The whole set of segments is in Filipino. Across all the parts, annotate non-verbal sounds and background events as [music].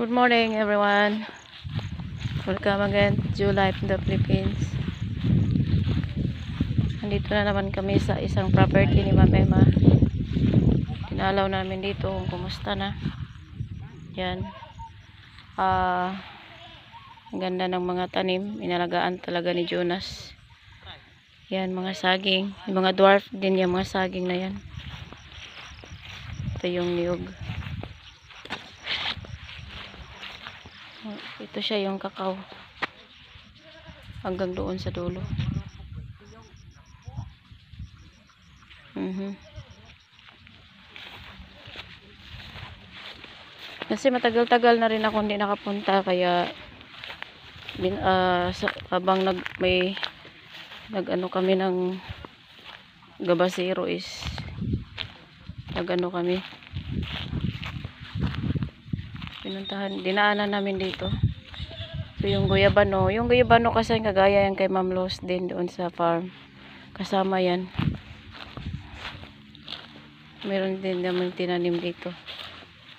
Good morning everyone. Welcome again to Life in the Philippines. Nandito na naman kami sa isang property ni Ma'am Emma. Pinalaw namin dito kung kumusta na. Yan. Ah, ang ganda ng mga tanim. Inalagaan talaga ni Jonas. Yan, mga saging. Yung mga dwarf din yung mga saging na yan. Ito yung niyog. Ito siya yung kakao. Hanggang doon sa dulo. Mhm. Kasi matagal-tagal na rin ako hindi nakapunta kaya bin, ah, sa, habang nag may nag-ano kami ng gabasero is nag-ano kami pinuntahan, dinaanan namin dito. So yung guyabano yung guyabano kasi kagaya yan kay Ma'am Los din doon sa farm. Kasama yan. Meron din naman tinanim dito.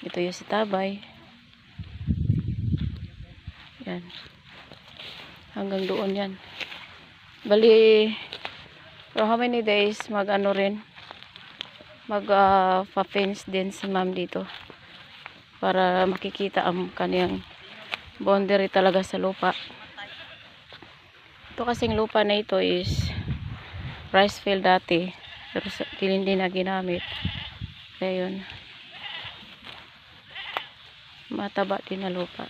Ito yung si Tabay. Yan. Hanggang doon yan. Bali for how many days mag ano rin? Mag uh, pa-fence din si ma'am dito para makikita ang kaniyang boundary talaga sa lupa. Ito kasing lupa na ito is rice field dati pero hindi na ginamit. Kaya yun mataba din na lupa.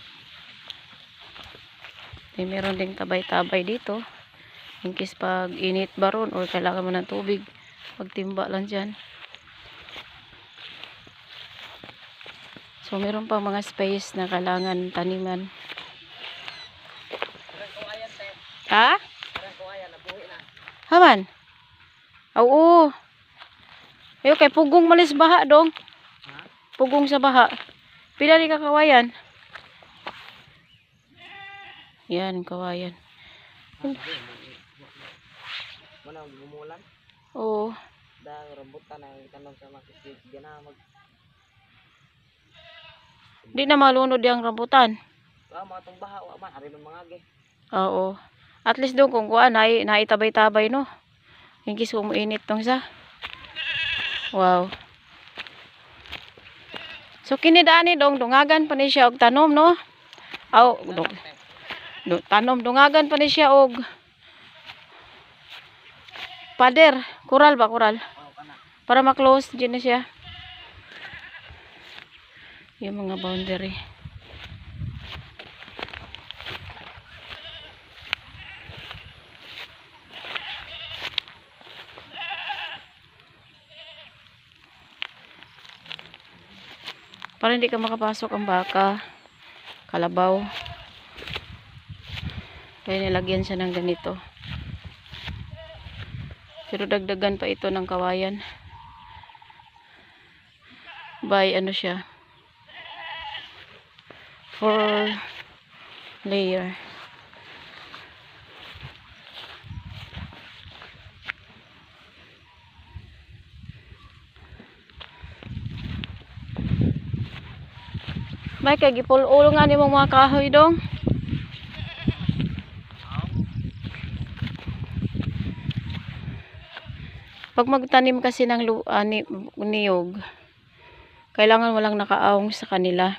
May meron ding tabay-tabay dito. In case pag init ba ron or kailangan mo ng tubig pagtimba lang dyan so meron pa mga space na kailangan taniman. Ha? haman? oo. Ayo kay pugong malis baha dong. Pugong sa baha. Pila ni kakawayan? Yan kawayan. Mana gumulan. Oo. Da rambutan na tanong sa mga kisig diyan na mag di na malunod yung rambutan ah mga tong baha wa man ari man mga Oo. At least doon kung kuan ay naitabay-tabay no. Case kung mainit tong sa. Wow. So kini dani dong dungagan pa ni siya og tanom no. Aw, dong, do, tanom dungagan pa ni siya og pader, kural ba kural? Para ma-close din na siya. Yung mga boundary. Para hindi ka makapasok ang baka, kalabaw. Kaya nilagyan siya ng ganito. Pero dagdagan pa ito ng kawayan. By ano siya? Four layer. May kay gipul-ulo nga nimong mga kahoy dong. Pag magtanim kasi ng lu ah, ni, niyog, kailangan walang nakaawong sa kanila.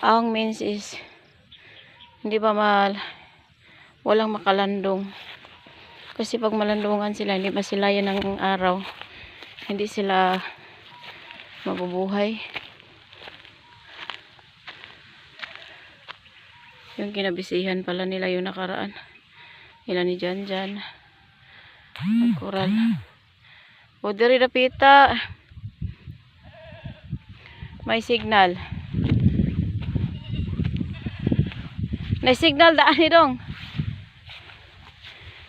Awong means is hindi ba mal walang makalandong. Kasi pag malandungan sila, hindi ba sila yan ng araw. Hindi sila mabubuhay. Yung kinabisihan pala nila yung nakaraan. Ila ni Jan Jan. Ang Coral. O, diri dapita. May signal. May signal daan ni dong.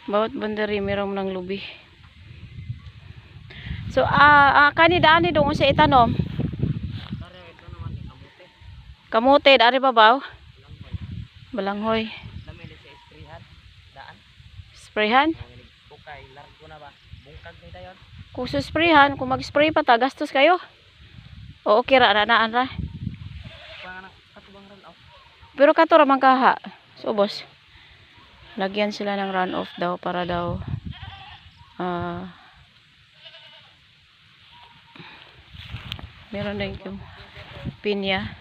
Bawat bandari mayroong ng lubi. So, ah, ah kani daan ni dong sa itanom. Kamote. Dari ba baw? Balanghoy. Sprayhan? Mga Pukay largo na ba? Bungkag ni dayon. Kung susprayhan, kung mag-spray pa ta, gastos kayo. O okay ra, ranaan ra. Pero kato ra man kaha. Subos. Lagyan sila ng run off daw para daw ah meron din yung pinya.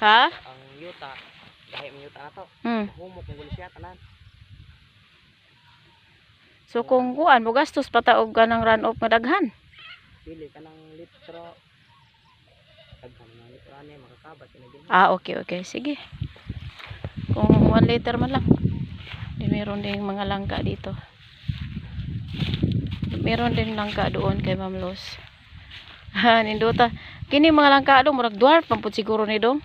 Ha? Ang yuta. Dahil ang yuta na to. Hmm. Humok ng gulo siya tanan. So kung kuan mo gastos pataog ka ng run off nga daghan. Pili ka ng litro. Taghan ng litro ano yung makakabat. Yun na din. Ah, okay, okay. Sige. Kung 1 liter man lang. Di meron din mga langka dito. Meron din langka doon kay Ma'am Los. Ha, [laughs] ninduta. Kini mga langka do murag dwarf pampud siguro ni dong.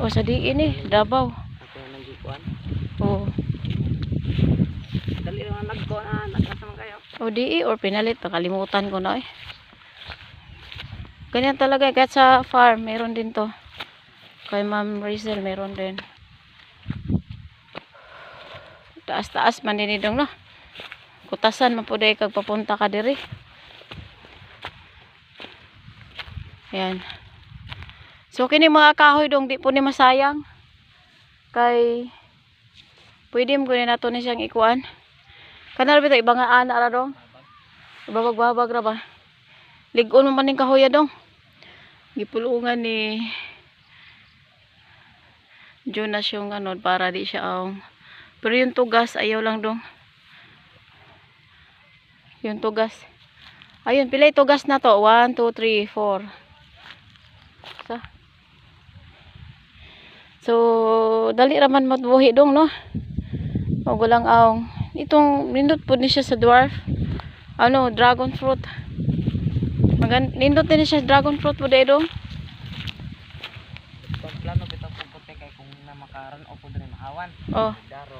Kasi sa. Diin ini, Davao. Ako na nang gikuan. O, Dali naman nagkuan na. Nagkasama kayo. o di or pinalit nakalimutan ko na eh. Ganyan talaga eh, kahit sa farm meron din to. Kay Ma'am Rizel meron din. Taas-taas man din idong no. Kutasan dahil kag papunta ka diri. Yan. So kini mga kahoy dong di po ni masayang. Kay pwede mo kunin nato ni siyang ikuan. Kanal bitaw ibang nga ana dong. Babag-babag ra ba. Ligon mo man ning kahoy dong. Gipulungan ni Jonas yung ano para di siya ang pero yung tugas ayaw lang dong. Yung tugas. Ayun, pila tugas na to? 1, 2, 3, 4. Sa. So, dali raman matbuhi dong, no? O, gulang aong. Itong, nindot po ni siya sa dwarf. Ano, dragon fruit. Magan, nindot din siya dragon fruit po dahil dong. Kung plano bitaw kung puti kay kung na makaran o pud rin mahawan. Oh, Daro.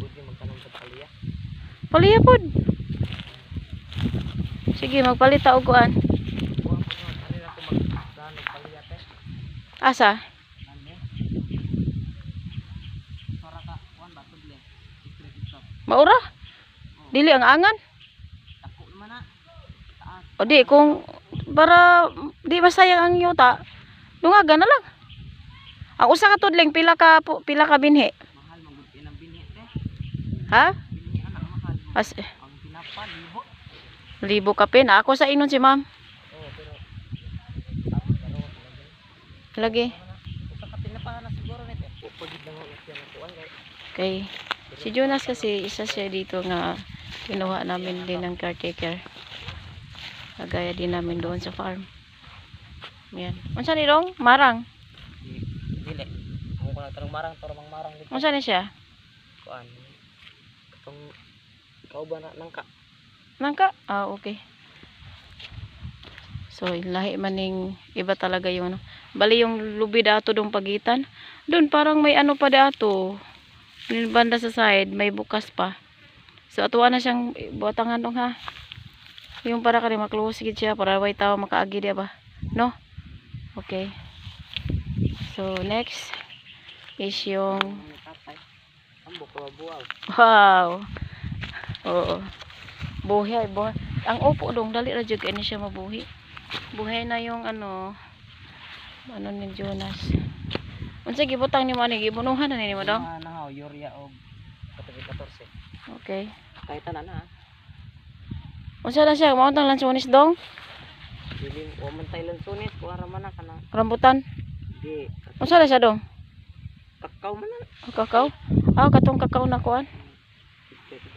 Pwede magtanong sa paliya. paliya po. Sige, magpalita og kuan. Kuha ko no. Ano na ko magtanong paliya te. Asa? Ano? Para ka kuan ba tudle. Secret ito. Maura? Dili ang angan? Ako naman na. Taas. O di, kung para di masayang ang yuta, dungaga na lang. Ang usa ka tudling pila ka pila ka binhi. Mahal ang binhi te. Ha? Binhi anak. As Ang pinapa libo. ka pin. Ako sa inon si ma'am. Oh, pero lagi. Usa ka pinapa na siguro nito. Pwede lang ako siya na kuan kay. Kay si Jonas kasi isa siya dito nga kinuha namin din ng caretaker. Kagaya din namin doon sa farm. Yan. Unsa ni dong? Marang. Di- Dili. Ako ko na tarong marang mang marang dito. Unsa ni siya? Kuan. Katong kauban na nangka. Nangka? Ah, okay. So, lahi maning iba talaga yung ano. Bali yung lubi dato dong pagitan. Doon parang may ano pa dato. Banda sa side, may bukas pa. So, atuwa na siyang buhatangan dong ha. Yung para kani maklose gid siya para way tao makaagi di ba? No? Okay. So, next is yung. Wow. Oo. Buhay, buhay. Ang upo dong, dali ra jud ni siya mabuhi. Buhay na yung ano ano ni Jonas. Unsa gibutang ni mo ani gibunuhan na ni mo dong? Nahaw Yuria og 14. Okay. Kahit na na. Unsa na siya mao tang lansones dong? Dili o man Thailand sunis ko ara man na kana. Rambutan. Di Unsa na siya dong? kakao man. Oh, kakao. Ah, katong kakao na kuan.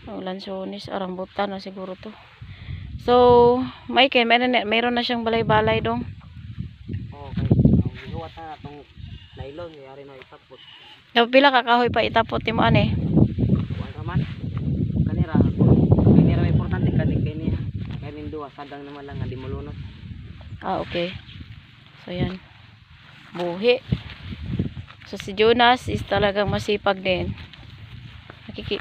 Oh, lansones, ah, rambutan na siguro to. So, may kay meron na, meron na siyang balay-balay dong. Oh, kay ang gihuwat na tong nylon yari na itapot. Daw pila ka kahoy pa itapot mo ani? Kuan ra man. Kanira kanira may importante kani kani sadang naman lang nga di mulunod. Ah, okay. So, yan. Buhi. So, si Jonas is talagang masipag din.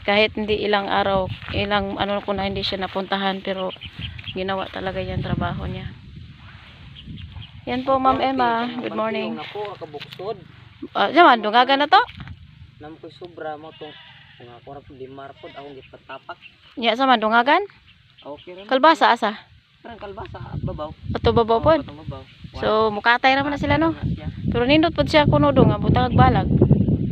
Kahit hindi ilang araw, ilang ano ko na hindi siya napuntahan, pero ginawa talaga yung trabaho niya. Yan po, Ma'am Emma. Good morning. Na po kabuksod. Ah, jaman, dungaga na to? Nam ko sobra mo tong kung ako ra pud limar pod akong gipatapak. Nya sa man, dungagan? Okay ra. Kalbasa, asa? Parang kalba sa babaw. Ato babaw pod. Babaw. So mukatay ra man na sila no. Pero nindot pod siya kuno do nga butang balag.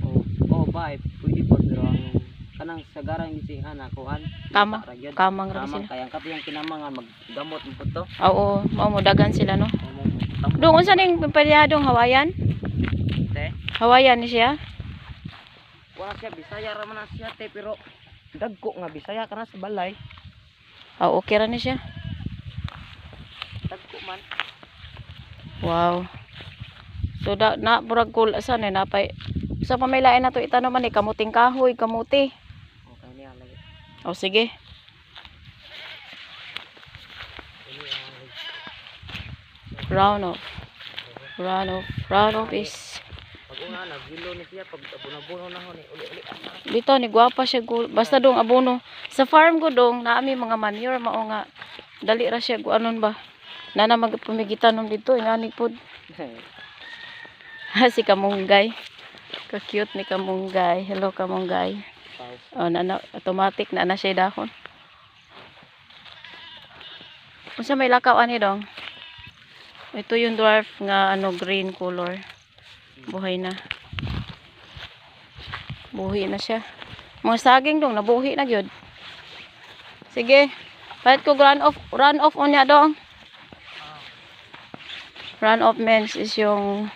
Oo, oh, ba, eh, pwede po pero ang kanang sagarang si ana kuan. Kama. Kamang ra sila. kaya ang katiyang kinamangan maggamot mo to. Oo, mao mo dagan sila no. Dong unsa ning palyadong Hawaiian? Te. Hawaiian ni siya. Wala siya Bisaya ra man siya te pero dagko nga Bisaya kana sa balay. Ah, okay ra ni siya. Dagko man. Wow. So da na murag kul sa ni napay sa pamilain na to itanong man ni kamuting kahoy, kamuti. O sige. Round off. Round off. Round off is dito ni gwapa siya gul- basta dong abono sa farm ko dong naami mga manure mao nga dali ra siya anon ba nana magpumigitan nung dito ingani pod [laughs] si kamunggay. Ka cute ni kamunggay. Hello kamunggay. Oh nana automatic na na siya dahon. Unsa may lakaw ani dong? Ito yung dwarf nga ano green color. Buhay na. Buhi na siya. Mga saging dong nabuhi na gyud. Sige. Kahit ko run off run off on niya dong run off means is yung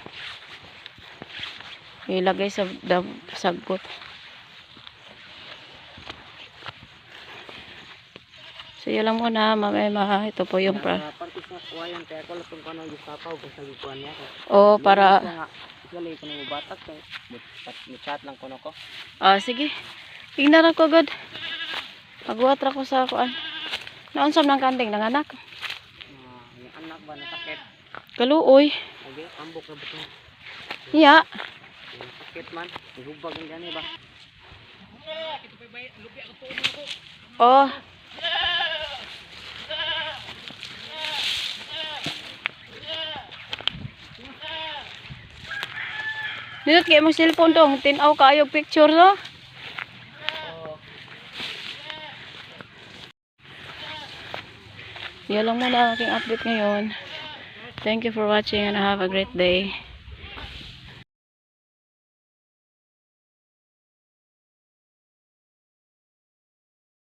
ilagay sa dam, sagot so yun lang muna mamaya ito po yung pra ko oh para ko ko ko. ah sige tingnan ako agad pagbuhat ra ko sa kuan naon sam ng kanding ng anak Ah, yung anak ba nasakit? Kaluoy Okay, ambok na betul. iya sakit man, ihubag ang gani ba? oh Nindot kay mo cellphone dong, tinaw kaayog picture no? Yan lang muna aking update ngayon. Thank you for watching and have a great day.